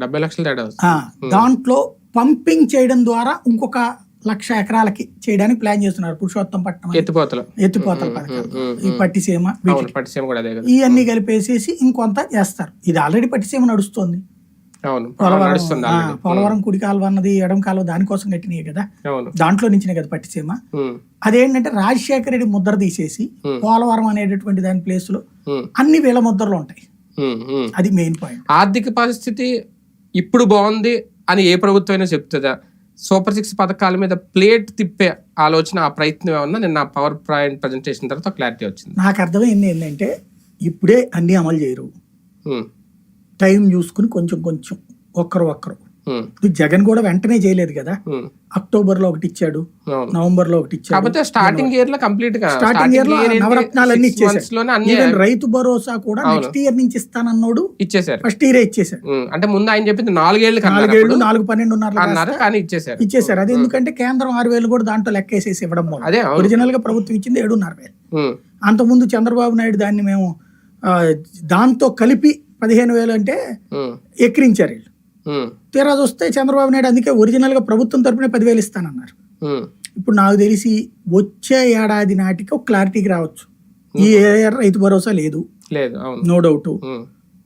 డెబ్బై లక్షల తేడా దాంట్లో పంపింగ్ చేయడం ద్వారా ఇంకొక లక్ష ఎకరాలకి చేయడానికి ప్లాన్ చేస్తున్నారు పురుషోత్తం పట్టణం. ఎత్తిపోతలు. ఎత్తిపోతల ఈ పట్టిసీమ పట్టిసీమ కూడా ఇవన్నీ కలిపేసేసి ఇంకొంత చేస్తారు ఇది ఆల్రెడీ పట్టిసీమ నడుస్తుంది. పోలవరం. పోలవరం కుడి కాలువ అన్నది ఎడం కాలువ దానికోసం కట్టినాయి కదా. దాంట్లో నుంచినే కదా పట్టిసీమ. అదేంటంటే రాజశేఖర రెడ్డి ముద్ర తీసేసి. పోలవరం అనేటటువంటి దాని ప్లేస్లో అన్ని వేల ముద్రలు ఉంటాయి. అది మెయిన్ పాయింట్ ఆర్థిక పరిస్థితి ఇప్పుడు బాగుంది అని ఏ ప్రభుత్వం అయినా చెప్తుందా? సూపర్ సిక్స్ పథకాల మీద ప్లేట్ తిప్పే ఆలోచన ఆ ప్రయత్నం ఏమన్నా? నిన్న పవర్ పాయింట్ ప్రజెంటేషన్ తర్వాత క్లారిటీ వచ్చింది. నాకు అర్థమైంది ఏంటంటే ఇప్పుడే అన్ని అమలు చేయరు. టైం చూసుకుని కొంచెం కొంచెం ఒక్కరు ఒక్కరు. ఇప్పుడు జగన్ కూడా వెంటనే చేయలేదు కదా. ఉమ్, అక్టోబర్లో ఒకటి ఇచ్చాడు నవంబర్లో ఒకటి ఇచ్చాడు. కాకపోతే స్టార్టింగ్ ఇయర్లో కంప్లీట్గా స్టార్టింగ్ ఇయర్లో నవరత్నాలు అన్ని months లోనే అన్ని ఈవెన్ రైతు భరోసా కూడా నెక్స్ట్ ఇయర్ నుంచి ఇస్తానన్నోడు. ఇచ్చేసారు ఫస్ట్ ఇయర్ ఇచ్చేసాడు ఉమ్, అంటే ముందు ఆయన చెప్పింది నాలుగేళ్ళు నాలుగేళ్ళు నాలుగు పన్నెండున్నర అన్నారు కానీ ఇచ్చేసారు ఇచ్చేసారు అది ఎందుకంటే కేంద్రం ఆరు వేలు కూడా దాంట్లో లెక్క వేసేసి ఇవ్వడం అదే ఒరిజినల్గా ప్రభుత్వం ఇచ్చింది ఏడున్నర వేలు. అంతకుముందు చంద్రబాబు నాయుడు దాన్ని మేము దాంతో కలిపి పదిహేను వేలు అంటే ఎక్కిరించారు వీళ్ళు. తీరా చూస్తే చంద్రబాబు నాయుడు అందుకే ఒరిజినల్గా ప్రభుత్వం తరపునే పదివేలు ఇస్తానన్నారు. ఇప్పుడు నాకు తెలిసి వచ్చే ఏడాది నాటికి ఒక క్లారిటీకి రావచ్చు. ఈ రైతు భరోసా లేదు. లేదు నో డౌట్.